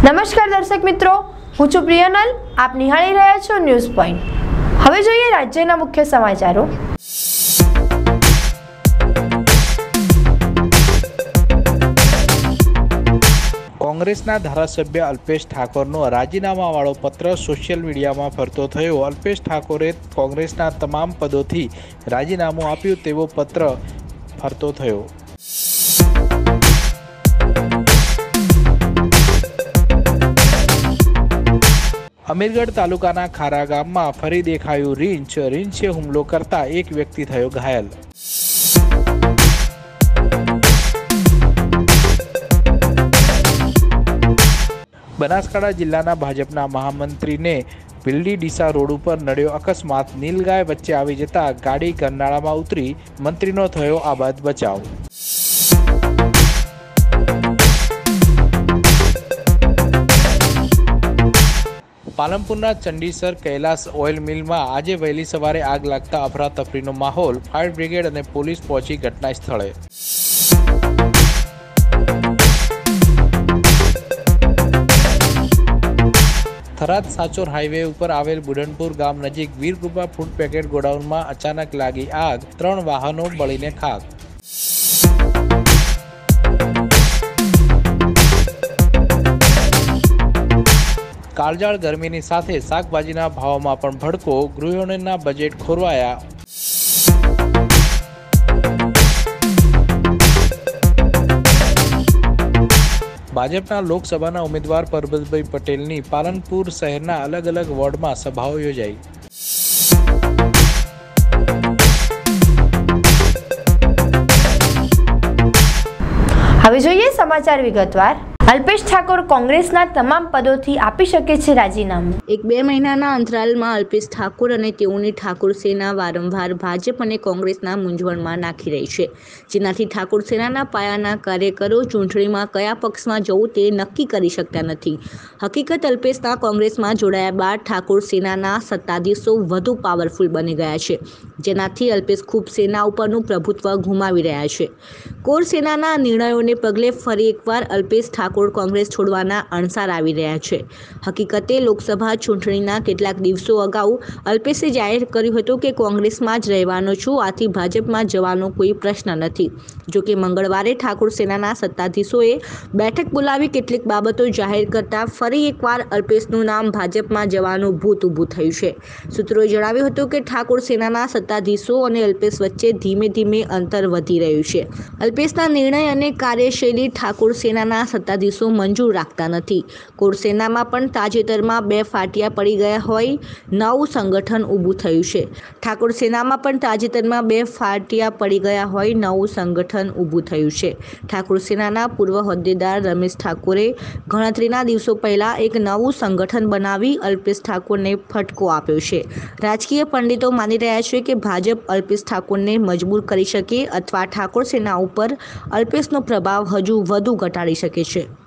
નમસ્કાર દર્શક મિત્રો, હું છું પ્રિયનલ, આપ નિહાળી રહ્યા છો ન્યૂઝ પોઈન્ટ. હવે જોઈએ રાજ્યના મુખ્ય સમાચારો. કોંગ્રેસના ધારાસભ્ય અલ્પેશ ઠાકોરનો રાજીનામાવાળો પત્ર સોશિયલ મીડિયામાં ફરતો થયો. અલ્પેશ ઠાકોરે કોંગ્રેસના તમામ પદોથી રાજીનામું આપ્યું તેવો પત્ર ફરતો થયો. અમીરગઢ તાલુકાના ખારા ગામમાં ફરી દેખાયું રીંછ. રીંછે હુમલો કરતા એક વ્યક્તિ થયો ઘાયલ. બનાસકાંઠા જિલ્લાના ભાજપના મહામંત્રીને ભીલડી ડીસા રોડ ઉપર નડ્યો અકસ્માત. નીલગાય વચ્ચે આવી જતા ગાડી ગરનાળામાં ઉતરી મંત્રીનો થયો આબાદ બચાવ. પાલનપુરના ચંડીસર કૈલાસ ઓઇલ મિલમાં આજે વહેલી સવારે આગ લાગતા અફરાતફરીનો માહોલ, ફાયર બ્રિગેડ અને પોલીસ પહોંચી ઘટના સ્થળે. થરાદ સાચોર હાઈવે ઉપર આવેલ બુડનપુર ગામ નજીક વીરકૃપા ફૂડ પેકેટ ગોડાઉનમાં અચાનક લાગી આગ, ત્રણ વાહનો બળીને ખાક. કાળજાળ ગરમીની સાથે શાકભાજીના ભાવમાં પણ ભડકો, ગૃહિણીના બજેટ ખોરવાયા. ભાજપના લોકસભાના ઉમેદવાર પરબતભાઈ પટેલની પાલનપુર શહેરના અલગ અલગ વોર્ડમાં સભાઓ યોજાઈ. હવે જોઈએ સમાચાર વિગતવાર. અલ્પેશ ઠાકોર કોંગ્રેસના તમામ પદોથી આપી શકે છે રાજીનામું. એક બે મહિનાના અંતરાલમાં અલ્પેશ ઠાકોર અને તેઓની ઠાકોર સેના વારંવાર ભાજપ અને કોંગ્રેસના મૂંઝવણમાં નાખી રહી છે, જેનાથી ઠાકોર સેનાના પાયાના કાર્યકરો ચૂંટણીમાં કયા પક્ષમાં જવું તે નક્કી કરી શકતા નથી. હકીકત અલ્પેશના કોંગ્રેસમાં જોડાયા બાદ ઠાકોર સેનાના સત્તાધીશો વધુ પાવરફુલ બની ગયા છે, જેનાથી અલ્પેશ ખૂબ સેના ઉપરનું પ્રભુત્વ ગુમાવી રહ્યા છે. કોર સેનાના નિર્ણયોને પગલે ફરી એકવાર અલ્પેશ ઠાકોર કોંગ્રેસ છોડવાના અણસાર આવી રહ્યા છે. હકીકતે લોકસભા ચૂંટણીના કેટલાક દિવસો અગાઉ અલ્પેશે જાહેર કર્યું હતું કે કોંગ્રેસમાં જ રહેવાનો છું, આથી ભાજપમાં જવાનો કોઈ પ્રશ્ન નથી. જોકે મંગળવારે ઠાકોર સેનાના સત્તાધીશોએ બેઠક બોલાવી કેટલીક બાબતો જાહેર કરતા ફરી એકવાર અલ્પેશનું નામ ભાજપમાં જવાનું ભૂત ઊભું થયું છે. સૂત્રોએ જણાવ્યું હતું કે ઠાકોર સેનાના સત્તાધીશો અને અલ્પેશ વચ્ચે ધીમે ધીમે અંતર વધી રહ્યું છે. અલ્પેશના નિર્ણય અને કાર્યશૈલી ઠાકોર સેનાના સત્તાધીશો મંજૂર રાખતા નથી. કુરસેનામાં પણ તાજેતરમાં બે ફાટિયા પડી ગયા હોય, નવું સંગઠન ઊભું થયું છે. ઠાકોર સેનામાં પણ તાજેતરમાં બે ફાટિયા પડી ગયા હોય, નવું સંગઠન ઊભું થયું છે. ઠાકોર સેનાના પૂર્વ હોદ્દેદાર રમેશ ઠાકોરે ગણતરીના દિવસો પહેલાં એક નવું સંગઠન બનાવી અલ્પેશ ઠાકોરને ફટકો આપ્યો છે. રાજકીય પંડિતો માની રહ્યા છે કે ભાજપ અલ્પેશ ઠાકોરને મજબૂર કરી શકે અથવા ઠાકોર સેના ઉપર અલ્પેશનો પ્રભાવ હજુ વધુ ઘટાડી શકે છે.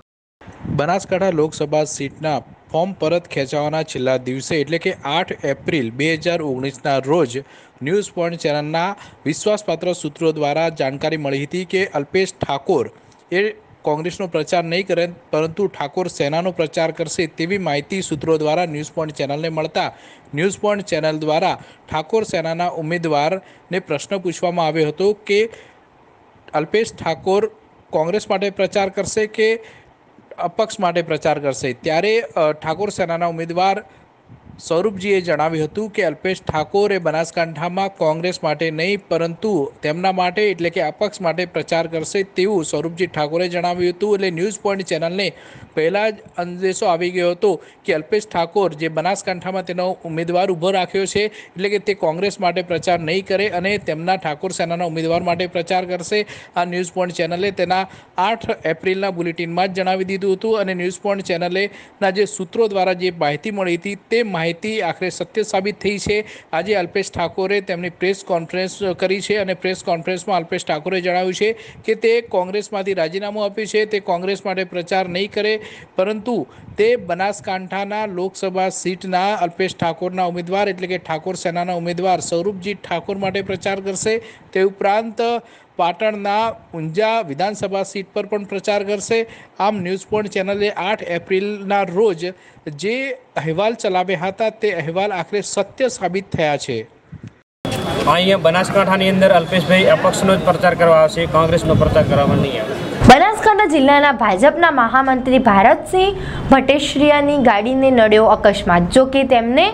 બનાસકાંઠા લોકસભા સીટના ફોર્મ પરત ખેંચવાના છેલ્લા દિવસે એટલે કે આઠ એપ્રિલ બે હજાર ઓગણીસના રોજ ન્યૂઝ પોઈન્ટ ચેનલના વિશ્વાસપાત્ર સૂત્રો દ્વારા જાણકારી મળી હતી કે અલ્પેશ ઠાકોર એ કોંગ્રેસનો પ્રચાર નહીં કરે પરંતુ ઠાકોર સેનાનો પ્રચાર કરશે તેવી માહિતી સૂત્રો દ્વારા ન્યૂઝ પોઈન્ટ ચેનલને મળતા ન્યૂઝ પોઈન્ટ ચેનલ દ્વારા ઠાકોર સેનાના ઉમેદવારને પ્રશ્ન પૂછવામાં આવ્યો હતો કે અલ્પેશ ઠાકોર કોંગ્રેસ માટે પ્રચાર કરશે કે અપક્ષ માટે પ્રચાર કરશે. ત્યારે ઠાકોર સેનાના ઉમેદવાર સ્વરૂપજીએ જણાવ્યું હતું કે, અલ્પેશ ઠાકોર બનાસકાંઠામાં કોંગ્રેસ માટે નહીં, પરંતુ તેમના માટે, એટલે કે અપક્ષ માટે પ્રચાર કરશે તેવું સ્વરૂપજી ઠાકોરે જણાવ્યું હતું. એટલે ન્યૂઝ પોઈન્ટ ચેનલને પહેલાં જ અંદેશો આવી ગયો હતો કે અલ્પેશ ઠાકોર જે બનાસકાંઠામાં તેનો ઉમેદવાર ઊભો રાખ્યો છે, એટલે કે તે કોંગ્રેસ માટે પ્રચાર નહીં કરે અને તેમના ઠાકોર સેનાના ઉમેદવાર માટે પ્રચાર કરશે. આ ન્યૂઝ પોઈન્ટ ચેનલે તેના આઠ એપ્રિલના બુલેટિનમાં જ જણાવી દીધું હતું અને ન્યૂઝ પોઈન્ટ ચેનલે ના જે સૂત્રો દ્વારા જે માહિતી મળી હતી તે માહિતી આખરે સત્ય સાબિત થઈ છે. આજે અલ્પેશ ઠાકોરે તેમની પ્રેસ કોન્ફરન્સ કરી છે અને પ્રેસ કોન્ફરન્સમાં અલ્પેશ ઠાકોરે જણાવ્યું છે કે તે કોંગ્રેસમાંથી રાજીનામું આપ્યું છે, તે કોંગ્રેસ માટે પ્રચાર નહીં કરે પરંતુ તે બનાસકાંઠાના લોકસભા સીટના અલ્પેશ ઠાકોરના ઉમેદવાર એટલે કે ઠાકોર સેનાના ઉમેદવાર સ્વરૂપજી ઠાકોર માટે પ્રચાર કરશે. તે ઉપરાંત પાટણના ઊંઝા વિધાનસભા સીટ પર પણ પ્રચાર કરશે. આમ ન્યૂઝ પોઈન્ટ ચેનલે આઠ એપ્રિલના રોજ જે અહેવાલ ચલાવ્યા હતા તે અહેવાલ આખરે સત્ય સાબિત થયા છે. અહીંયા બનાસકાંઠાની અંદર અલ્પેશભાઈ અપક્ષનો જ પ્રચાર કરવા આવશે, કોંગ્રેસનો પ્રચાર કરવામાં નહીં આવે. બનાસકાંઠા જિલ્લાના ભાજપના મહામંત્રી ભારતસિંહ ભટેશ્રિયાની ગાડીને નડ્યો અકસ્માત. જો કે તેમને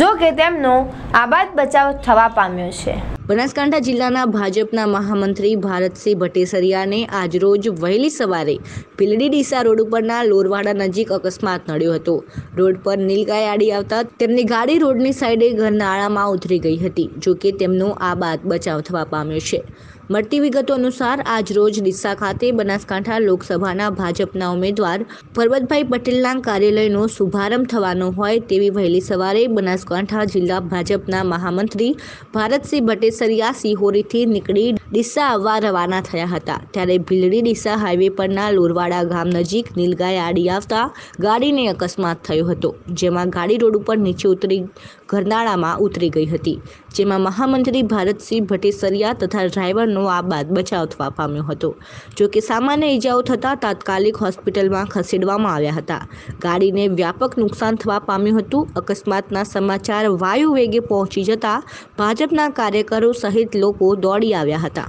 જો કે તેમનો આબાદ બચાવ થવા પામ્યો છે. બનાસકાંઠા જિલ્લાના ભાજપના મહામંત્રી ભારતસિંહ ભટેસરિયાને આજરોજ વહેલી સવારે ભીલડી ડીસા રોડ ઉપરના લોરવાડા નજીક અકસ્માત નડ્યો હતો. રોડ પર નીલગાય આડી આવતા તેમની ગાડી રોડની સાઈડે ઘરનાળામાં ઉતરી ગઈ હતી, જો કે તેમનો આ બાદ બચાવ થવા પામ્યો છે. મળતી વિગતો અનુસાર આજ રોજ ડીસા ખાતે બનાસકાંઠા લોકસભાના ભાજપના ઉમેદવાર પરબતભાઈ પટેલના કાર્યાલયનો શુભારંભ થવાનો હોય તેવી વહેલી સવારે બનાસકાંઠા જિલ્લા ભાજપના મહામંત્રી ભારતસિંહ ભટ્ટેસરિયા સિહોરીથી નીકળી ડીસા આવવા રવાના થયા હતા. ત્યારે ભીલડી ડીસા હાઈવે પરના લોરવાડા ગામ નજીક નીલગાય આડી આવતા ગાડીને અકસ્માત થયો હતો, જેમાં ગાડી રોડ ઉપર નીચે ઉતરી ઘરનાળામાં ઉતરી ગઈ હતી, જેમાં મહામંત્રી ભારતસિંહ ભટ્ટેસરિયા તથા ડ્રાઈવરનો આ બાદ બચાવ થવા પામ્યો હતો. જોકે સામાન્ય ઈજાઓ થતાં તાત્કાલિક હોસ્પિટલમાં ખસેડવામાં આવ્યા હતા. ગાડીને વ્યાપક નુકસાન થવા પામ્યું હતું. અકસ્માતના સમાચાર વાયુ વેગે પહોંચી જતા ભાજપના કાર્યકરો સહિત લોકો દોડી આવ્યા હતા.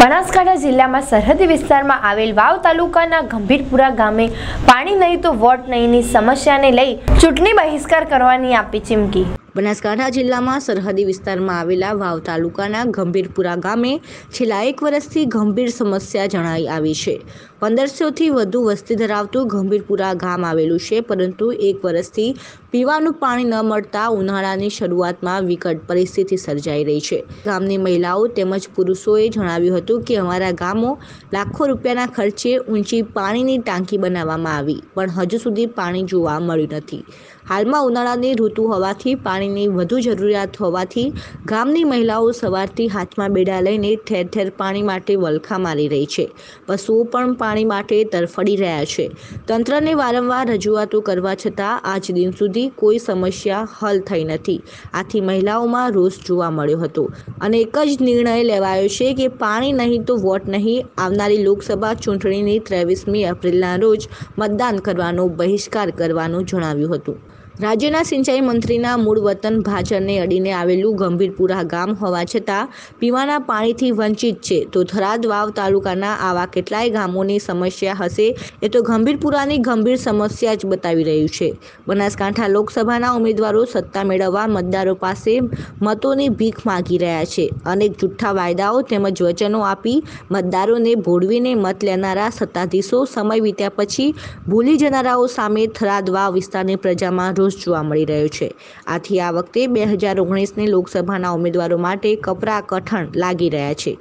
બનાસકાંઠા જિલ્લામાં સરહદી વિસ્તારમાં આવેલ વાવ તાલુકાના ગંભીરપુરા ગામે પાણી નહીં તો વોટ નહીંની સમસ્યાને લઈ ચૂંટણી બહિષ્કાર કરવાની આપી ચીમકી. બનાસકાંઠા જિલ્લામાં સરહદી વિસ્તારમાં આવેલા વાવ તાલુકાના ગંભીરપુરા ગામે છેલ્લા એક વર્ષથી ગંભીર સમસ્યા જણાઈ આવી છે. પંદરસોથી વધુ વસ્તી ધરાવતું ગંભીરપુરા ગામ આવેલું છે, પરંતુ એક વર્ષથી પીવાનું પાણી ન મળતા ઉનાળાની શરૂઆતમાં વિકટ પરિસ્થિતિ સર્જાઈ રહી છે. ગામની મહિલાઓ તેમજ પુરુષોએ જણાવ્યું હતું કે, અમારા ગામો લાખો રૂપિયાના ખર્ચે ઊંચી પાણીની ટાંકી બનાવવામાં આવી, પણ હજુ સુધી પાણી જોવા મળ્યું નથી. હાલમાં ઉનાળાની ઋતુ હોવાથી પાણીની વધુ જરૂરિયાત હોવાથી ગામની મહિલાઓ સવારથી હાથમાં બેડા લઈને ઠેર ઠેર પાણી માટે વલખા મારી રહી છે. પશુઓ પણ પાણી માટે તરફડી રહ્યા છે. તંત્રને વારંવાર રજૂઆતો કરવા છતાં આજ દિન સુધી કોઈ સમસ્યા હલ થઈ નથી. આથી મહિલાઓમાં રોષ જોવા મળ્યો હતો અને એક જ નિર્ણય લેવાયો છે કે પાણી નહીં તો વોટ નહીં આવનારી લોકસભા ચૂંટણીની ત્રેવીસમી એપ્રિલના રોજ મતદાન કરવાનો બહિષ્કાર કરવાનું જણાવ્યું હતું. રાજ્યના સિંચાઈ મંત્રીના મૂળ વતન ભાજરને અડીને આવેલું ગંભીરપુરા ગામ હોવા છતાં પીવાના પાણીથી વંચિત છે. તો થરાદ વાવ તાલુકાના આવા કેટલાય ગામોની સમસ્યા હશે એ તો ગંભીરપુરાની ગંભીર સમસ્યા જ બતાવી રહ્યું છે. બનાસકાંઠા લોકસભાના ઉમેદવારો સત્તા મેળવવા મતદારો પાસે મતોની ભીખ માગી રહ્યા છે. અનેક જુઠ્ઠા વાયદાઓ તેમજ વચનો આપી મતદારોને ભોળવીને મત લેનારા સત્તાધીશો સમય વીત્યા પછી ભૂલી જનારાઓ સામે થરાદ વાવ વિસ્તારની પ્રજામાં રોષ જોવા મળી રહ્યો છે. આથી આ વખતે બે હજાર ઓગણીસની લોકસભાના ઉમેદવારો માટે કપરા કઠણ લાગી રહ્યા છે.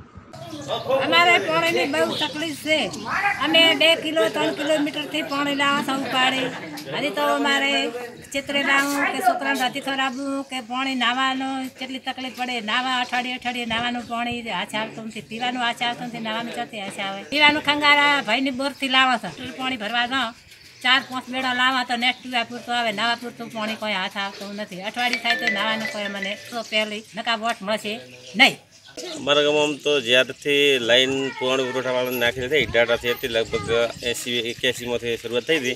અમારે પાણીની બહુ તકલીફ છે. અમે બે કિલો, ત્રણ કિલોમીટરથી પાણી લાવવા સૌ પાડી. હજી તો અમારે ચિત્રે લાવું કે છોકરાને રાતી ખરાબું કે પાણી નાવાનું કેટલી તકલીફ પડે નાવા અઠવાડિયે અઠવાડિયે નાવાનું પાણી આછા આવતું નથી. પીવાનું આછા આવતું નથી નાવાનું ચોથી આછા આવે? પીવાનું ખંગારા, ભાઈની બોરથી લાવો છો. પાણી ભરવા ન ચાર, પાંચ બેડા લાવા તો નેટ પીવા પૂરતું આવે નાવા પૂરતું પાણી કોઈ હાથ આવતું નથી. અઠવાડિયું થાય તો નાવાનું કોઈ મને તો પહેલી નકા વોટ મળશે નહીં. અમારા ગામમાં તો જ્યારથી લાઈન પુરાણી પુરવઠાવાળાને નાખી હતી ઇટાટાથી હતી, લગભગ એંસી એક્યાસીમાંથી શરૂઆત થઈ હતી.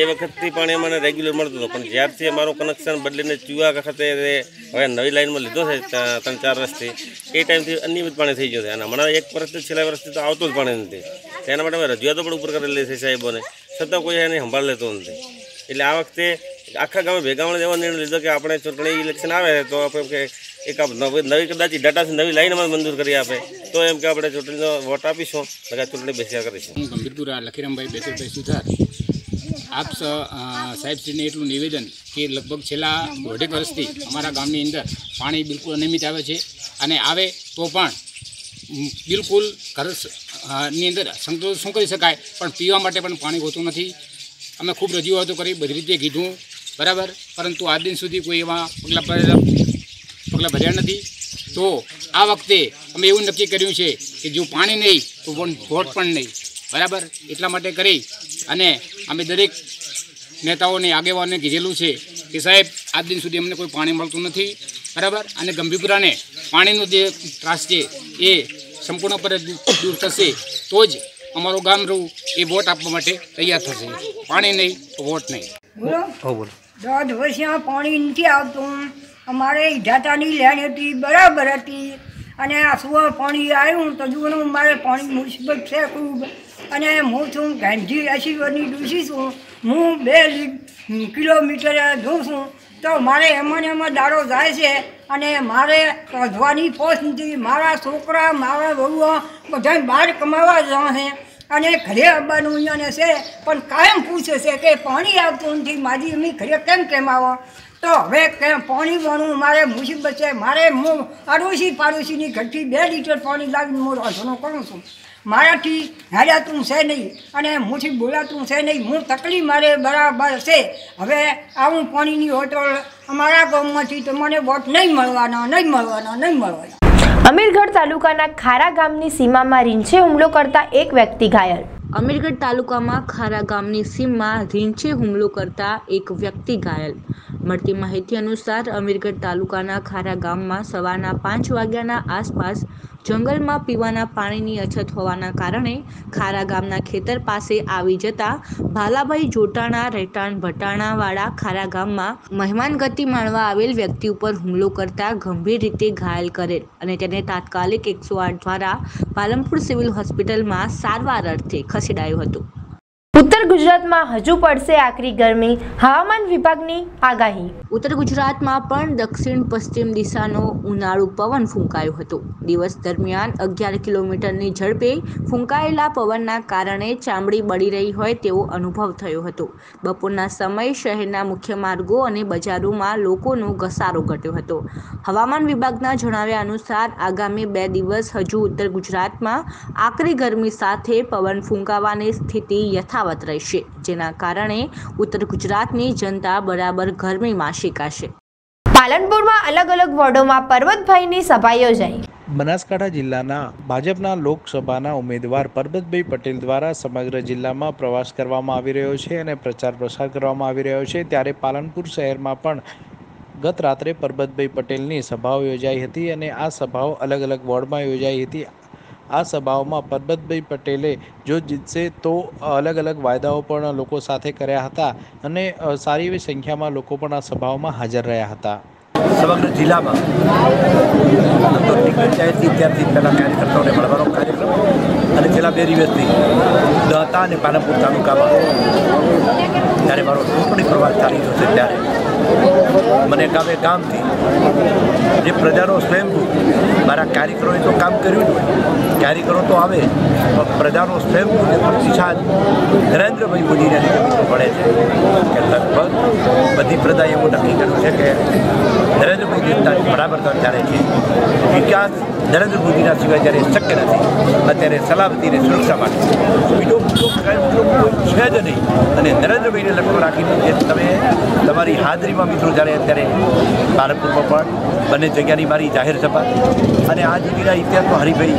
એ વખતથી પાણી અમને રેગ્યુલર મળતું હતું, પણ જ્યારથી અમારું કનેક્શન બદલીને ચુવા વખતે હવે નવી લાઈનમાં લીધો છે ત્રણ, ચાર વર્ષથી. એ ટાઈમથી અનિયમિત પાણી થઈ ગયું છે. અને હમણાં એક વર્ષથી, છેલ્લા વર્ષથી તો આવતું જ પાણી નથી. તેના માટે અમે રજૂઆતો પણ ઉપર કરેલી છે સાહેબોને. છતાં કોઈ એને સંભાળ લેતો નથી. એટલે આ વખતે આખા ગામે ભેગામણ મળીને નિર્ણય લીધો કે આપણે ચૂંટણી ઇલેક્શન આવે તો આપણે એક નવી કદાચ ડેટાથી નવી લાઈન અમારે મંજૂર કરી આપે. તો એમ કે આપણે ચૂંટણીનો વોટ આપીશું બધા ચૂંટણી બેસ્યા કરીશું. હું ગંભીરપુરા લખીરામભાઈ બેસુભાઈ સુથાર. આપ સાહેબશ્રીને એટલું નિવેદન કે લગભગ છેલ્લા દોઢેક વર્ષથી અમારા ગામની અંદર પાણી બિલકુલ અનિયમિત આવે છે અને આવે તો પણ બિલકુલ ઘર ની અંદર સંતોષ શું કરી શકાય, પણ પીવા માટે પણ પાણી હોતું નથી. અમે ખૂબ રજૂઆતો કરી, બધી રીતે કીધું, બરાબર? પરંતુ આજ દિન સુધી કોઈ એવા પગલાં ભરેલા પગલાં ભર્યા નથી. તો આ વખતે અમે એવું નક્કી કર્યું છે કે જો પાણી નહીં, તો વોટ પણ નહીં. બરાબર? એટલા માટે કરી અને અમે દરેક નેતાઓને આગેવાને કીધેલું છે કે સાહેબ, આજ દિન સુધી અમને કોઈ પાણી મળતું નથી. બરાબર? અને ગંભીરપુરાને પાણીનો જે ત્રાસ છે એ સંપૂર્ણપણે દૂર દૂર થશે તો જ અમારું ગામ રહું એ વોટ આપવા માટે તૈયાર થશે. પાણી નહીં તો વોટ નહીં. બોલો? દોઢ વર્ષમાં પાણી નથી આવતું. અમારે ઈઢાતાની લેણ હતી બરાબર હતી. અને આ સુવા પાણી આવ્યું તો જુઓ મારે પાણી મુસીબત છે ખૂબ. અને હું છું ગાંધી આશીર્વાદની ડૂસી છું. હું બે કિલોમીટર જોઉં છું. તો મારે એમાં ને એમાં દાડો જાય છે. અને મારે વધવાની પહોંચી મારા છોકરા, મારા વહુઓ બધા બહાર કમાવા જવા અને ઘરે આવવાનું અહીંયાને છે. પણ કાયમ પૂછે છે કે પાણી આવતું નથી. મારી અમી ઘરે કેમ કેમ આવો? તો હવે કેમ પાણી વાળું મારે મુસીબત છે. મારે હું અડોશી પાડોશીની ઘરથી બે લીટર પાણી લાવીને હું રાંધણો કરું છું. મારાથી હેરાતું છે નહીં અને મુઠી બોલાતું છે નહીં. હું તકલીફ મારે બરાબર છે. હવે આવું પાણીની હોટલ અમારા ગામમાંથી તો મને વોટ નહીં મળવાનો નહીં મળવાનો નહીં મળવાના. અમીરગઢ તાલુકાના ખારા ગામની સીમામાં રીંછે હુમલો કરતા એક વ્યક્તિ ઘાયલ. અમીરગઢ તાલુકામાં ખારા ગામની સીમમાં રીંછે હુમલો કરતા એક વ્યક્તિ ઘાયલ. મળતી માહિતી અનુસાર અમીરગઢ તાલુકાના ખારા ગામમાં સવારના પાંચ વાગ્યાના આસપાસ જંગલમાં પીવાના પાણીની અછત હોવાના કારણે ખારા ગામના ખેતર પાસે આવી જતા ભાલાભાઈ જોટાણા, રહેઠાણ ભટાણાવાળા ખારા ગામમાં મહેમાન ગતિ માણવા આવેલ વ્યક્તિ ઉપર હુમલો કરતા ગંભીર રીતે ઘાયલ કરેલ અને તેને તાત્કાલિક એકસો આઠ દ્વારા પાલમપુર સિવિલ હોસ્પિટલમાં સારવાર અર્થે ખસેડાયો હતું. ઉત્તર ગુજરાતમાં હજુ પડશે આકરી ગરમી. હવામાન વિભાગની આગાહી ઉત્તર ગુજરાતમાં પણ દક્ષિણ પશ્ચિમ દિશાનો ઉનાળુ પવન ફૂંકાયો હતો. દિવસ દરમિયાન અગિયાર કિલોમીટરની ઝડપે ફૂંકાયેલા પવનના કારણે ચામડી બળી રહી હોય તેવો અનુભવ થયો હતો. બપોરના સમયે શહેરના મુખ્ય માર્ગો અને બજારોમાં લોકોનો ઘસારો ઘટ્યો હતો. હવામાન વિભાગના જણાવ્યા અનુસાર, આગામી બે દિવસ હજુ ઉત્તર ગુજરાતમાં આકરી ગરમી સાથે પવન ફૂંકાવાની સ્થિતિ યથાવત રહેશે. જેના કારણે ઉત્તર ગુજરાતની જનતા બરાબર ગરમીમાં શેકાશે. પાલનપુરમાં અલગ અલગ વોર્ડોમાં પર્વતભાઈની સભા યોજાઈ. બનાસકાંઠા જિલ્લાના ભાજપના લોકસભાના ઉમેદવાર પરબતભાઈ પટેલ દ્વારા સમગ્ર જિલ્લામાં પ્રવાસ કરવામાં આવી રહ્યો છે અને પ્રચાર પ્રસાર કરવામાં આવી રહ્યો છે. ત્યારે પાલનપુર શહેરમાં પણ ગત રાત્રે પરબતભાઈ પટેલની સભાઓ યોજાઈ હતી અને આ સભાઓ અલગ અલગ વોર્ડમાં યોજાઈ હતી. આ સભાઓમાં પરબતભાઈ પટેલે જો જીતશે તો અલગ અલગ વાયદાઓ પણ લોકો સાથે કર્યા હતા અને સારી એવી સંખ્યામાં લોકો પણ આ સભાઓમાં હાજર રહ્યા હતા. સમગ્ર જિલ્લામાં થઈ ત્યારથી પહેલાં કાર્યકર્તાઓને મળવાનો કાર્યક્રમ અને છેલ્લા બે દિવસથી દહતા અને પાલનપુર તાલુકામાં જ્યારે મારો ચૂંટણી પ્રવાસ ચાલી રહ્યો છે ત્યારે મને ગામે ગામથી જે પ્રજાનો સ્વયંભૂ મારા કાર્યકરોએ તો કામ કર્યું જ હોય. કાર્યકરો તો આવે, પણ પ્રજાનો સ્વયં પ્રતિસાદ નરેન્દ્રભાઈ મોદીને પડે છે. કે લગભગ બધી પ્રજાએ એવું નક્કી કર્યું છે કે નરેન્દ્રભાઈ દેવતા બરાબર ત્યારે છે. વિકાસ નરેન્દ્ર મોદીના સિવાય જ્યારે શક્ય નથી. અત્યારે સલામતી અને સુરક્ષા માટે બીજો મુદ્દો છે જ નહીં. અને નરેન્દ્રભાઈને લક્ષ્ય રાખીને જે તમે તમારી હાજરીમાં મિત્રો જ્યારે અત્યારે પાલનપુરમાં પણ બંને જગ્યાની મારી જાહેર સભા. અને આ સુધીના ઇતિહાસમાં હરિભાઈ,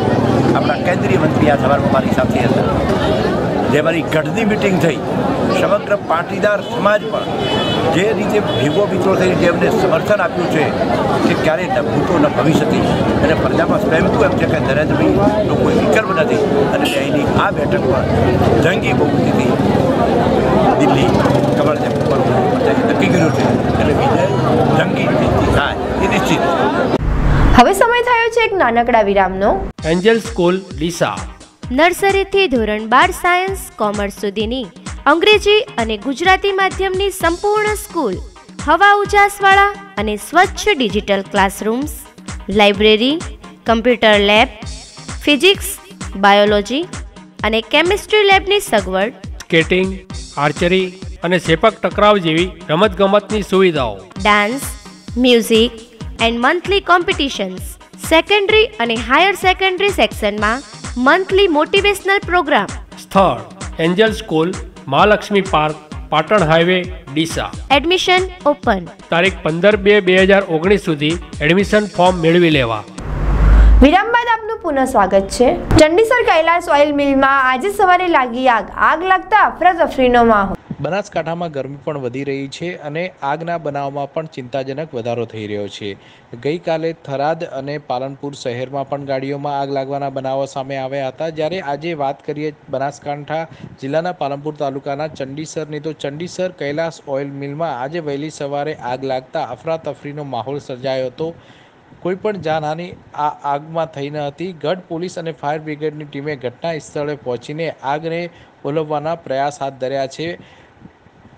આપણા કેન્દ્રીય મંત્રી આ સવારમાં મારી સાથે હતા જે મારી ગઢની મિટિંગ થઈ, સમગ્ર પાટીદાર સમાજ પણ જે રીતે ભેગો મિત્રો થઈ જેમને સમર્થન આપ્યું છે કે ક્યારેય ન ભૂતો, ન ભવિષ્યથી. અને પ્રજામાં સ્વયંભૂ એમ છે કે નરેન્દ્રભાઈ કોઈ વિકલ્પ નથી. અને તે અહીંની આ બેઠક પર જંગી બહુમતીથી દિલ્હી કમળદેવ પર નક્કી કર્યું છે. એટલે વિજય જંગી રીતથી થાય, એ નિશ્ચિત હવે સમય થયો છે એક નાનકડા વિરામનો. Angel School Deesa. નર્સરીથી ધોરણ બાર સાયન્સ કોમર્સ સુધીની અંગ્રેજી અને ગુજરાતી માધ્યમની સંપૂર્ણ સ્કૂલ હવા ઉજાસવાળા અને સ્વચ્છ digital classrooms library computer lab physics biology અને કેમિસ્ટ્રી લેબની સગવડ. સ્કેટિંગ આર્ચરી અને સેપક ટકરાવ જેવી રમતગમતની સુવિધાઓ. Dance music and monthly competitions secondary અને હાયર સેકન્ડરી સેક્શનમાં મંથલી મોટિવેશનલ પ્રોગ્રામ સ્થળ Angel School Mahalakshmi park Patan highway Deesa. Admission open તારીખ પંદર બે બે હજાર ઓગણીસ સુધી એડમિશન ફોર્મ મેળવી લેવા. વિરામ બાદ આપનું પુનઃ સ્વાગત છે. ચંડીસર કૈલાસ ઓઇલ મિલમાં આજે સવારે લાગી આગ. આગ લાગતા અફરાતફરીનો માહોલ. બનાસકાંઠામાં ગરમી પણ વધી રહી છે અને આગના બનાવમાં પણ ચિંતાજનક વધારો થઈ રહ્યો છે. ગઈકાલે થરાદ અને પાલનપુર શહેરમાં પણ ગાડીઓમાં આગ લાગવાના બનાવો સામે આવ્યા હતા. જ્યારે આજે વાત કરીએ બનાસકાંઠા જિલ્લાના પાલનપુર તાલુકાના ચંડીસરની, તો ચંડીસર કૈલાસ ઓઇલ મિલમાં આજે વહેલી સવારે આગ લાગતા અફરાતફરીનો માહોલ સર્જાયો હતો. કોઈ પણ જાનહાની આ આગમાં થઈ ન હતી. ગઢ પોલીસ અને ફાયર બ્રિગેડની ટીમે ઘટના સ્થળે પહોંચીને આગને ઓલવવાના પ્રયાસ હાથ ધર્યા છે.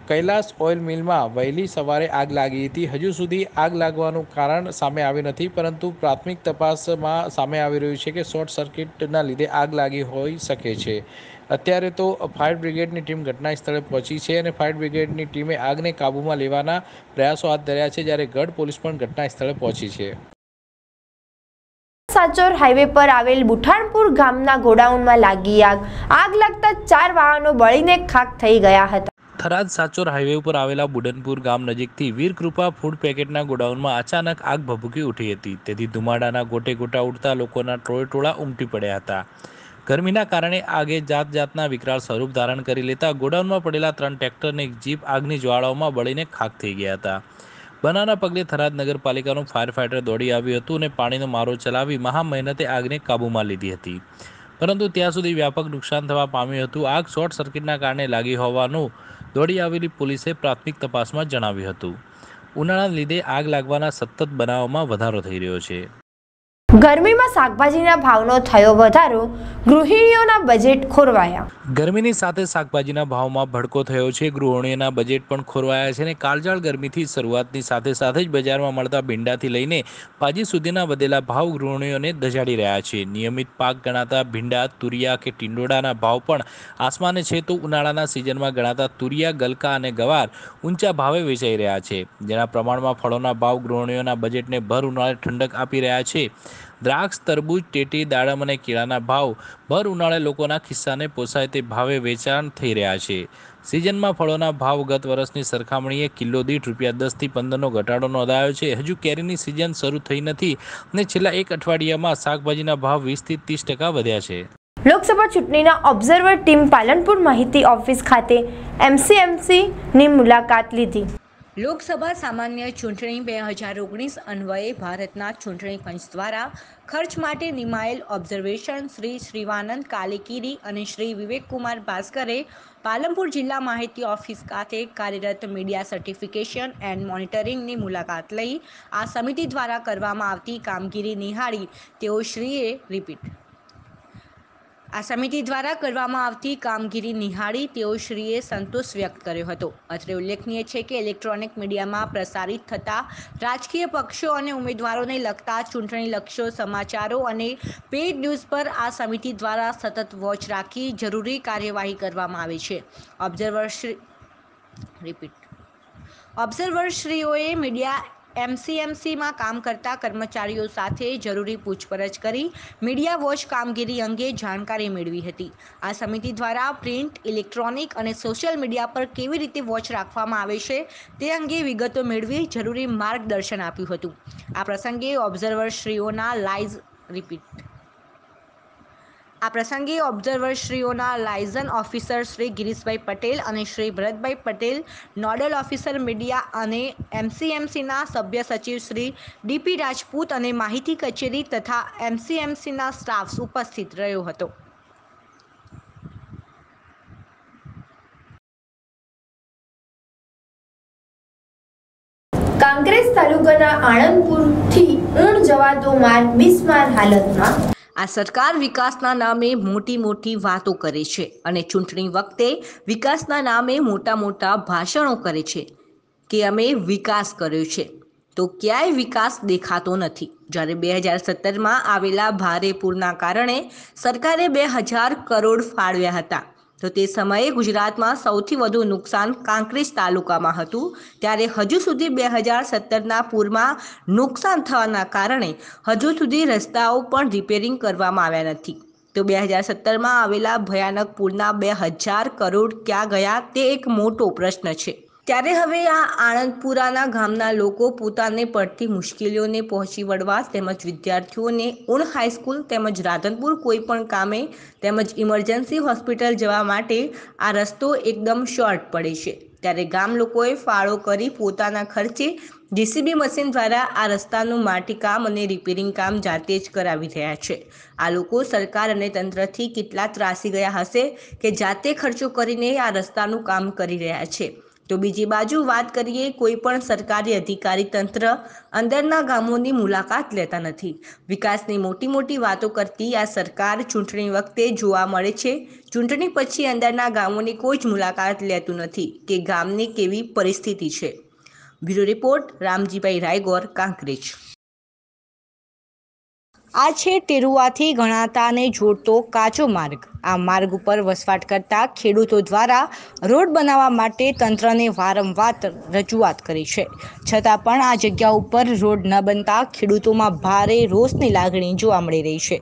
કૈલાસ ઓઇલ મિલમાં વહેલી સવારે આગ લાગી હતી. હજુ સુધી આગ લાગવાનું કારણ સામે આવ્યું નથી, પરંતુ પ્રાથમિક તપાસમાં સામે આવી રહ્યું છે કે શોર્ટ સર્કિટના લીધે આગ લાગી હોઈ શકે છે. અત્યારે તો ફાયર બ્રિગેડની ટીમ ઘટના સ્થળે પહોંચી છે અને ફાયર બ્રિગેડની ટીમે આગને કાબૂમાં લેવાના પ્રયાસો હાથ ધર્યા છે, જ્યારે ગઢ પોલીસ પણ ઘટના સ્થળે પહોંચી છે. સાચોર હાઈવે પર આવેલ બુઠાણપુર ગામના ગોડાઉનમાં લાગી આગ. આગ લાગતા ચાર વાહનો બળીને ખાક થઈ ગયા હતા. થરાદ સાચોર હાઈવે ઉપર આવેલા બુડનપુર ગામ નજીકથી વીરકૃપા ફૂડ પેકેટના ગોડાઉનમાં અચાનક આગ ભભૂકી ઉઠી હતી. તેથી ધુમાડાના ગોટે ગોટા ઉડતા લોકોના ટોળેટોળા ઉમટી પડ્યા હતા. ગરમીના કારણે આગે જાત જાતના વિકરાળ સ્વરૂપ ધારણ કરી લેતા ગોડાઉનમાં પડેલા ત્રણ ટ્રેક્ટર અને એક જીપ આગની જ્વાળાઓમાં બળીને ખાક થઈ ગયા હતા. બનાના પગલે થરાદ નગરપાલિકાનું ફાયર ફાઇટર દોડી આવ્યું હતું અને પાણીનો મારો ચલાવી મહા મહેનતે આગને કાબૂમાં લીધી હતી. પરંતુ ત્યાં સુધી વ્યાપક નુકસાન થવા પામ્યું હતું. આગ શોર્ટ સર્કિટના કારણે લાગી હોવાનું દોડી આવેલી પોલીસે પ્રાથમિક તપાસમાં જણાવ્યું હતું. ઉનાળાના લીધે આગ લાગવાના સતત બનાવોમાં વધારો થઈ રહ્યો છે. ગરમીમાં શાકભાજીના ભાવનો થયો વધારો, ગૃહિણીઓના બજેટ ખોરવાયા. ગરમીની સાથે શાકભાજીના ભાવમાં ભડકો થયો છે. ગૃહિણીઓના બજેટ પણ ખોરવાયા છે અને કાળજાળ ગરમીથી શરૂઆતની સાથે સાથે જ બજારમાં મળતા ભીંડાથી લઈને ભાજી સુધીના વધેલા ભાવ ગૃહિણીઓને દજાડી રહ્યા છે. નિયમિત પાક ગણાતા ભીંડા, તુરિયા કે ટીંડોળાના ભાવ પણ આસમાને છે તો ઉનાળાના સિઝનમાં ગણાતા તુરિયા, ગલકા અને ગવાર ઊંચા ભાવે વેચાઈ રહ્યા છે. જેના પ્રમાણમાં ફળોના ભાવ ગૃહિણીઓના બજેટને ભર ઉનાળે ઠંડક આપી રહ્યા છે. દ્રાક્ષ, તરબૂચ, ટેટી, દાડમ અને કેળાના ભાવ ભર ઉનાળે લોકોના ખિસ્સાને પોસાય તે ભાવે વેચાણ થઈ રહ્યા છે. સિઝનમાં ફળોના ભાવ ગત વર્ષની સરખામણીએ કિલો દીઠ રૂપિયા દસથી પંદરનો ઘટાડો નોંધાયો છે. હજુ કેરીની સિઝન શરૂ થઈ નથી અને છેલ્લા એક અઠવાડિયામાં શાકભાજીના ભાવ વીસથી ત્રીસ ટકા વધ્યા છે. લોકસભા ચૂંટણીના ઓબ્ઝર્વર ટીમ પાલનપુર માહિતી ઓફિસ ખાતે એમસીએમસીની મુલાકાત લીધી. લોકસભા સામાન્ય ચૂંટણી બે હજાર ઓગણીસ અન્વયે ભારતના ચૂંટણી પંચ દ્વારા ખર્ચ માટે નિમાયેલ ઓબ્ઝર્વેશન શ્રી શ્રીવાનંદ કાલેકીરી અને શ્રી વિવેકકુમાર ભાસ્કરે પાલનપુર જિલ્લા માહિતી ઓફિસ ખાતે કાર્યરત મીડિયા સર્ટિફિકેશન એન્ડ મોનિટરિંગની મુલાકાત લઈ આ સમિતિ દ્વારા કરવામાં આવતી કામગીરી નિહાળી તેઓ શ્રીએ રિપીટ આ સમિતિ દ્વારા કરવામાં આવતી કામગીરી નિહાળી તેઓ શ્રીએ સંતોષ વ્યક્ત કર્યો હતો. અત્રે ઉલ્લેખનીય છે કે ઇલેક્ટ્રોનિક મીડિયામાં પ્રસારિત થતા રાજકીય પક્ષો અને ઉમેદવારોને લગતા ચૂંટણી લક્ષ્યો, સમાચારો અને પેડ ન્યૂઝ પર આ સમિતિ દ્વારા સતત વોચ રાખી જરૂરી કાર્યવાહી કરવામાં આવે છે. Observer Shri, repeat. ઓબ્ઝર્વર શ્રીઓએ મીડિયા એમસીએમસીમાં કામ કરતા કર્મચારીઓ સાથે જરૂરી પૂછપરછ કરી મીડિયા વોચ કામગીરી અંગે જાણકારી મેળવી હતી. આ સમિતિ દ્વારા પ્રિન્ટ, ઇલેક્ટ્રોનિક અને સોશિયલ મીડિયા પર કેવી રીતે વોચ રાખવામાં આવે છે તે અંગે વિગતો મેળવી જરૂરી માર્ગદર્શન આપ્યું હતું. આ પ્રસંગે ઓબ્ઝર્વરશ્રીઓના લાઇઝ રિપીટ. આ પ્રસંગે ઓબ્ઝર્વરશ્રીઓના લાયઝન ઓફિસર શ્રી ગિરીશભાઈ પટેલ અને Shri Bharatbhai Patel, nodal officer media અને એમસીએમસીના સભ્ય સચિવ શ્રી ડીપી રાજપૂત અને માહિતી કચેરી તથા એમસીએમસીના સ્ટાફ ઉપસ્થિત રહ્યો હતો. કાંગ્રેસ તાલુકાના આણંદપુરથી ઊંડ જવાતો માર્ગ બિસ્માર હાલતમાં આ સરકાર વિકાસના નામે મોટી મોટી વાતો કરે છે અને ચૂંટણી વખતે વિકાસના નામે મોટા મોટા ભાષણો કરે છે કે અમે વિકાસ કર્યો છે. તો ક્યાંય વિકાસ દેખાતો નથી. જ્યારે બે હજાર સત્તરમાં આવેલા ભારે પૂરના કારણે સરકારે બે હજાર કરોડ ફાળવ્યા હતા. તો તે સમયે ગુજરાતમાં સૌથી વધુ નુકસાન કાંકરેજ તાલુકામાં હતું. ત્યારે હજુ સુધી બે હજાર સત્તરના પૂરમાં નુકસાન થવાના કારણે હજુ સુધી રસ્તાઓ પણ રિપેરિંગ કરવામાં આવ્યા નથી. તો બે હજાર સત્તરમાં આવેલા ભયાનક પૂરના બે હજાર કરોડ ક્યાં ગયા તે એક મોટો પ્રશ્ન છે. ત્યારે હવે આ આણંદપુરાના ગામના લોકો પોતાને પડતી મુશ્કેલીઓને પહોંચી વળવા તેમજ વિદ્યાર્થીઓને ઉણ હાઈસ્કૂલ તેમજ રાધનપુર કોઈ પણ કામે તેમજ ઇમરજન્સી હોસ્પિટલ જવા માટે આ રસ્તો એકદમ શોર્ટ પડે છે. ત્યારે ગામ લોકોએ ફાળો કરી પોતાના ખર્ચે જીસીબી મશીન દ્વારા આ રસ્તાનું માટીકામ અને રિપેરિંગ કામ જાતે જ કરાવી રહ્યા છે. આ લોકો સરકાર અને તંત્રથી કેટલા ત્રાસી ગયા હશે કે જાતે ખર્ચો કરીને આ રસ્તાનું કામ કરી રહ્યા છે. તો બીજી બાજુ વાત કરીએ, કોઈ પણ સરકારી અધિકારી તંત્ર અંદરના ગામોની મુલાકાત લેતા નથી. વિકાસની મોટી મોટી વાતો કરતી આ સરકાર ચૂંટણી વખતે જોવા મળે છે. ચૂંટણી પછી અંદરના ગામોની કોઈ જ મુલાકાત લેતું નથી કે ગામની કેવી પરિસ્થિતિ છે. Bureau report, Ramjibhai Raigor, Kankrej. આ છે ટેરુવાથી ગણાતાને જોડતો કાચો માર્ગ. આ માર્ગ ઉપર વસવાટ કરતા ખેડૂતો દ્વારા રોડ બનાવવા માટે તંત્રને વારંવાર રજૂઆત કરી છે. છતાં પણ આ જગ્યા ઉપર રોડ ન બનતા ખેડૂતોમાં ભારે રોષની લાગણી જોવા મળી રહી છે.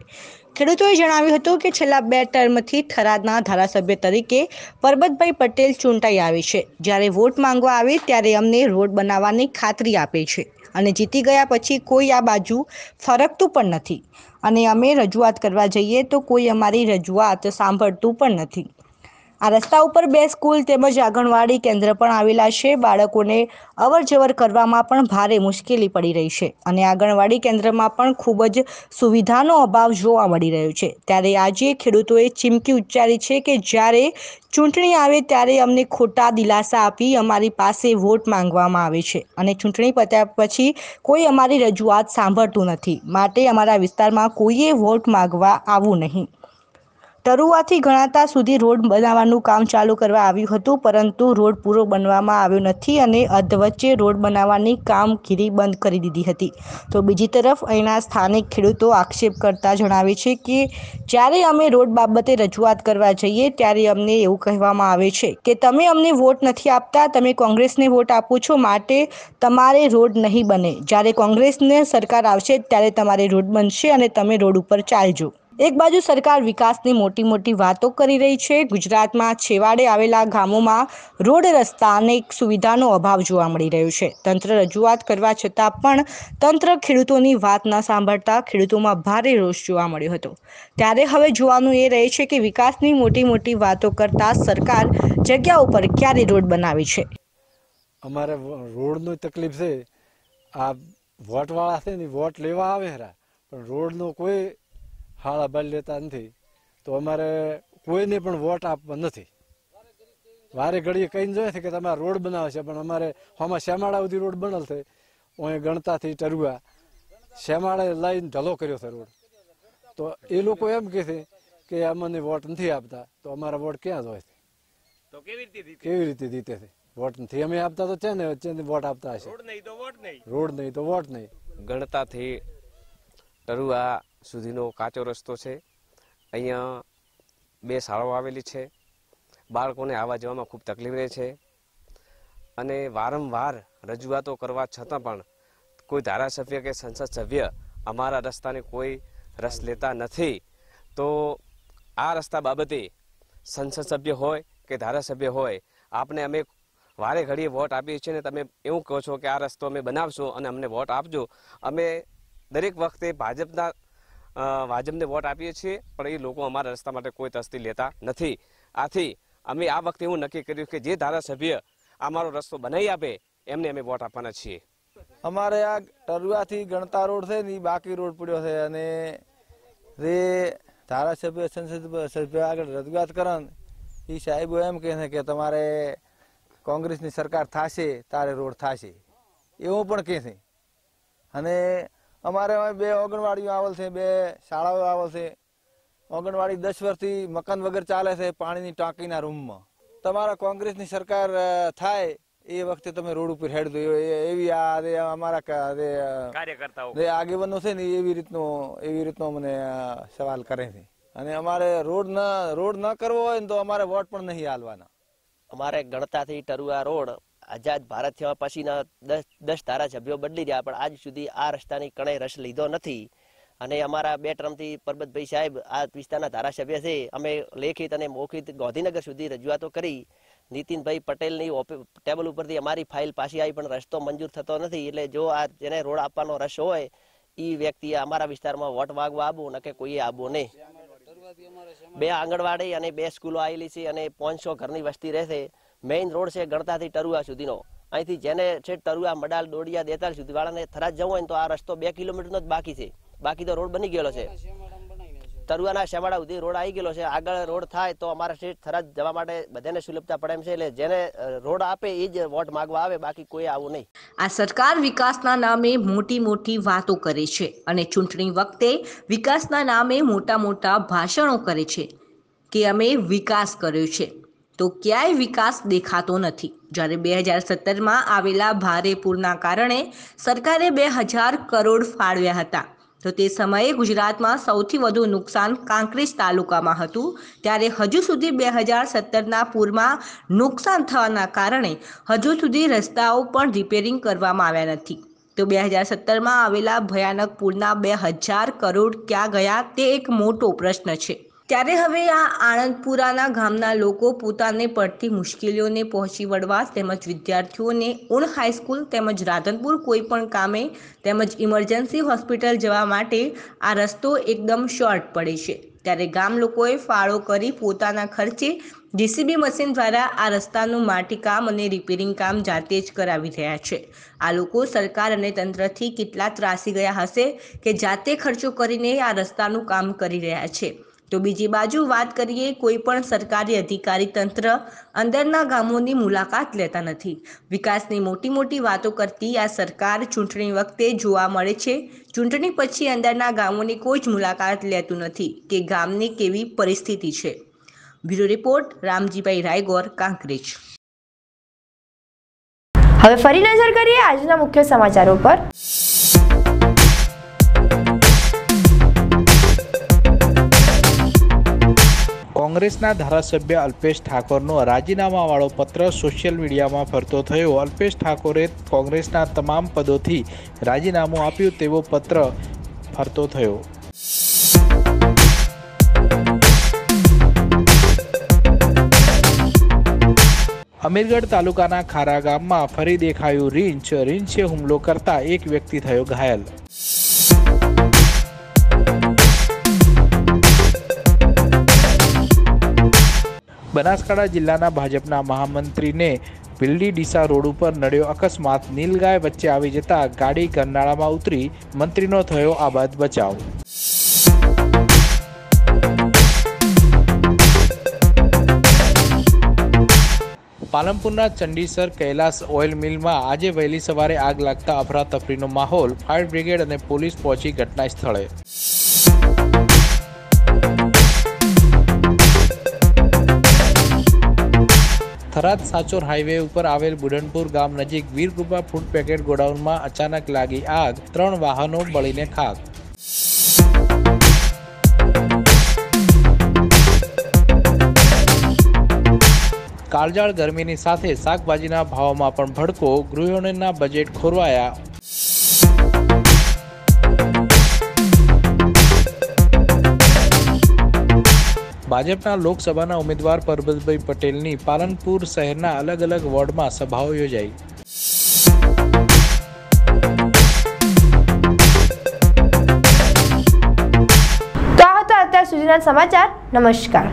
ખેડૂતોએ જણાવ્યું હતું કે છેલ્લા બે ટર્મથી થરાદના ધારાસભ્ય તરીકે પરબતભાઈ પટેલ ચૂંટાઈ આવે છે. જ્યારે વોટ માંગવા આવે ત્યારે અમને રોડ બનાવવાની ખાતરી આપે છે. અને જીતી ગયા પછી કોઈ આ બાજુ ફરકતું પણ નથી. અને અમે રજૂઆત કરવા જઈએ તો કોઈ અમારી રજૂઆત સાંભળતું પણ નથી. આ રસ્તા ઉપર બે સ્કૂલ તેમજ આંગણવાડી કેન્દ્ર પણ આવેલા છે. બાળકોને અવર જવર કરવામાં પણ ભારે મુશ્કેલી પડી રહી છે અને આંગણવાડી કેન્દ્રમાં પણ ખૂબ જ સુવિધાનો અભાવ જોવા મળી રહ્યો છે. ત્યારે આજે ખેડૂતોએ ચીમકી ઉચ્ચારી છે કે જ્યારે ચૂંટણી આવે ત્યારે અમને ખોટા દિલાસા આપી અમારી પાસે વોટ માંગવામાં આવે છે અને ચૂંટણી પત્યા પછી કોઈ અમારી રજૂઆત સાંભળતું નથી. માટે અમારા વિસ્તારમાં કોઈએ વોટ માંગવા આવવું નહીં. તરુવાથી ગણાતા સુધી રોડ બનાવવાનું કામ ચાલુ કરવા આવ્યું હતું, પરંતુ રોડ પૂરો બનવામાં આવ્યો નથી અને અધવચ્ચે રોડ બનાવવાની કામગીરી બંધ કરી દીધી હતી. તો બીજી તરફ અહીંના સ્થાનિક ખેડૂતો આક્ષેપ કરતા જણાવે છે કે, જ્યારે અમે રોડ બાબતે રજૂઆત કરવા જઈએ, ત્યારે અમને એવું કહેવામાં આવે છે કે, તમે અમને વોટ નથી આપતા, તમે કોંગ્રેસને વોટ આપો છો માટે તમારે રોડ નહીં બને. જ્યારે કોંગ્રેસને સરકાર આવશે, ત્યારે તમારે રોડ બનશે અને તમે રોડ ઉપર ચાલજો. એક બાજુ સરકાર વિકાસની મોટી મોટી વાતો કરી રહી છે. ગુજરાતમાં છેવાડે આવેલા ગામોમાં રોડ રસ્તા અને સુવિધાનો અભાવ જોવા મળી રહ્યો છે. તંત્ર રજૂઆત કરવા છતાં પણ તંત્ર ખેડૂતોની વાત ન સાંભળતા ખેડૂતોમાં ભારે રોષ જોવા મળ્યો હતો. ત્યારે હવે જોવાનું એ રહે છે કે વિકાસની મોટી મોટી વાતો કરતા સરકાર જગ્યા ઉપર ક્યારે રોડ બનાવી છે? અમારે રોડની તકલીફ છે. આ વોટવાળા છે ને, વોટ લેવા આવે પણ રોડનો કોઈ હાળા બાળ લેતા નથી. તો અમારે કોઈને પણ વોટ આપવા નથી. વારે ઘડીએ કહીને જોઈએ છે કે તમારે રોડ બનાવે છે પણ અમારે આમાં શ્યામાળા સુધી રોડ બનેલ છે. અહીં ગણતાથી ટરુઆ. શ્યામાળાએ લઈને ઢલો કર્યો છે રોડ. તો એ લોકો એમ કહે છે કે અમને વોટ નથી આપતા. તો અમારા વોટ ક્યાં જોઈએ છે? તો કેવી રીતે કેવી રીતે જીતે છે? વોટ નથી. અમે આપતા તો છે ને વચ્ચે વોટ આપતા હશે. રોડ નહીં તો વોટ નહીં. રોડ નહીં તો વોટ નહીં. ગણતાથી ટરુઆ સુધીનો કાચો રસ્તો છે. અહીંયા બે શાળાઓ આવેલી છે. બાળકોને આવવા જવામાં ખૂબ તકલીફ રહે છે. અને વારંવાર રજૂઆતો કરવા છતાં પણ કોઈ ધારાસભ્ય કે સંસદ સભ્ય અમારા રસ્તાને કોઈ રસ લેતા નથી. તો આ રસ્તા બાબતે સંસદ સભ્ય હોય કે ધારાસભ્ય હોય, આપને અમે વારે ઘડીએ વોટ આપીએ છીએ ને તમે એવું કહો છો કે આ રસ્તો અમે બનાવશું અને અમને વોટ આપજો. અમે દરેક વખતે ભાજપના ભાજપને વોટ આપીએ છીએ, પણ એ લોકો અમારા રસ્તા માટે કોઈ તસ્તી લેતા નથી. આથી અમે આ વખતે એવું નક્કી કર્યું કે જે ધારાસભ્ય અમારો રસ્તો બનાવી આપે, એમને અમે વોટ આપવાના છીએ. અમારે આ ટરુઆથી ગણતા રોડ છે ને એ બાકી રોડ પડ્યો છે અને રે ધારાસભ્ય સંસદ સભ્ય આગળ રજૂઆત કરન એ સાહેબો એમ કહે છે કે તમારે કોંગ્રેસની સરકાર થશે, તારે રોડ થશે. એવું પણ કહે છે. અને અમારે બે આંગણવાડીઓ આવેલ છે બે શાળાઓ આવેલ છે. આંગણવાડી દસ વર્ષથી મકાન વગર ચાલે છે પાણીની ટાંકીના રૂમમાં. તમારા કોંગ્રેસની સરકાર થાય એ વખતે તમે રોડ ઉપર હેડ દો. એવી આ અમારા કાર્યકર્તાઓ. આગેવાનો છે ને એવી રીતનો એવી રીતનો મને સવાલ કરે છે. અને અમારે રોડ ન રોડ ન કરવો હોય ને તો અમારે વોટ પણ નહીં હાલવાના. અમારે ગણતાથી ટરુઆ રોડ આઝાદ ભારત થયા પછીના દસ દસ ધારાસભ્યો બદલી રહ્યા, પણ આજ સુધી આ રસ્તાની કણે રસ લીધો નથી. અને અમારા બે ટર્મથી પરબતભાઈ સાહેબ આ વિસ્તારના ધારાસભ્ય છે. અમે લેખિત અને મૌખિત ગાંધીનગર સુધી રજૂઆતો કરી. નીતિનભાઈ પટેલની ટેબલ ઉપરથી અમારી ફાઇલ પાછી આવી, પણ રસ્તો મંજૂર થતો નથી. એટલે જો આ જેને રોડ આપવાનો રસ હોય એ વ્યક્તિએ અમારા વિસ્તારમાં વોટ વાગવા આવો ન કે કોઈએ આવો નહીં. બે આંગણવાડી અને બે સ્કૂલો આવેલી છે અને પાંચસો ઘરની વસ્તી રહેશે. મેઇન રોડ છે ગણતાથી ટરુઆ સુધીનો. અહીંથી જેને છે ટરુઆ મડાલ દોડિયા દેતાલ સુધી વાળાને થરાદ જવું હોય તો આ રસ્તો બે કિલોમીટરનો જ બાકી છે. બાકી તો રોડ બની ગયેલો છે. તરુઆના શેમાડા સુધી રોડ આવી ગયેલો છે. આગળ રોડ થાય તો અમારા સ્ટેટ થરાદ જવા માટે બધાને સુલભતા પડે એમ છે. એટલે જેને રોડ આપે એ જ વોટ માગવા આવે, બાકી કોઈ આવું નહીં. આ સરકાર વિકાસના નામે મોટી મોટી વાતો કરે છે અને ચૂંટણી વખતે વિકાસના નામે મોટા મોટા ભાષણો કરે છે કે અમે વિકાસ કર્યો છે. તો ક્યાંય વિકાસ દેખાતો નથી. જ્યારે બે હજાર સત્તરમાં આવેલા ભારે પૂરના કારણે સરકારે બે હજાર કરોડ ફાળવ્યા હતા. તો તે સમયે ગુજરાતમાં સૌથી વધુ નુકસાન કાંકરેજ તાલુકામાં હતું. ત્યારે હજુ સુધી બે હજાર સત્તરના પૂરમાં નુકસાન થવાના કારણે હજુ સુધી રસ્તાઓ પણ રિપેરિંગ કરવામાં આવ્યા નથી. તો બે હજાર સત્તરમાં આવેલા ભયાનક પૂરના બે હજાર કરોડ ક્યાં ગયા તે એક મોટો પ્રશ્ન છે. ત્યારે હવે આ આણંદપુરાના ગામના લોકો પોતાને પડતી મુશ્કેલીઓને પહોંચી વળવા તેમજ વિદ્યાર્થીઓને ઉણ હાઈસ્કૂલ તેમજ રાધનપુર કોઈ પણ કામે તેમજ ઇમરજન્સી હોસ્પિટલ જવા માટે આ રસ્તો એકદમ શોર્ટ પડે છે. ત્યારે ગામ લોકોએ ફાળો કરી પોતાના ખર્ચે જીસીબી મશીન દ્વારા આ રસ્તાનું માટીકામ અને રિપેરિંગ કામ જાતે જ કરાવી રહ્યા છે. આ લોકો સરકાર અને તંત્રથી કેટલા ત્રાસી ગયા હશે કે જાતે ખર્ચો કરીને આ રસ્તાનું કામ કરી રહ્યા છે. તો બીજી બાજુ વાત કરીએ, કોઈ પણ સરકારી અધિકારી તંત્ર અંદરના ગામોની મુલાકાત લેતા નથી. વિકાસની મોટી મોટી વાતો કરતી આ સરકાર ચૂંટણી વખતે જોવા મળે છે. ચૂંટણી પછી અંદરના ગામોની કોઈ જ મુલાકાત લેતું નથી કે ગામની કેવી પરિસ્થિતિ છે. Bureau report, Ramjibhai Raigor, Kankrej. હવે ફરી નજર કરીએ આજના મુખ્ય સમાચારો પર. કોંગ્રેસના ધારાસભ્ય અલ્પેશ ઠાકોરનો રાજીનામાવાળો પત્ર સોશિયલ મીડિયામાં ફરતો થયો. અલ્પેશ ઠાકોરે કોંગ્રેસના તમામ પદોથી રાજીનામું આપ્યું તેવો પત્ર ફરતો થયો. અમીરગઢ તાલુકાના ખારા ગામમાં ફરી દેખાયું રીંછ. રીંછે હુમલો કરતા એક વ્યક્તિ થયો ઘાયલ. બનાસકાંઠા જિલ્લાના ભાજપના મહામંત્રીને ભીલડી ડીસા રોડ ઉપર નડ્યો અકસ્માત. નીલગાય વચ્ચે આવી જતા ગાડી ગરનાળામાં ઉતરી મંત્રીનો થયો આબાદ બચાવ. પાલનપુરના ચંડીસર કૈલાસ ઓઇલ મિલમાં આજે વહેલી સવારે આગ લાગતા અફરાતફરીનો માહોલ. ફાયર બ્રિગેડ અને પોલીસ પહોંચી ઘટના સ્થળે થરાદ સાચોર હાઈવે ઉપર આવેલ બુડનપુર ગામ નજીક વીરકૃપા ફૂડ પેકેટ ગોડાઉનમાં અચાનક લાગી આગ. ત્રણ વાહનો બળીને ખાક. કાળજાળ ગરમીની સાથે શાકભાજીના ભાવમાં પણ ભડકો. ગૃહિણીના બજેટ ખોરવાયા. ભાજપના લોકસભાના ઉમેદવાર પરબતભાઈ પટેલની પાલનપુર શહેરના અલગ અલગ વોર્ડમાં સભાઓ યોજાઈ. સુધીના સમાચાર. નમસ્કાર.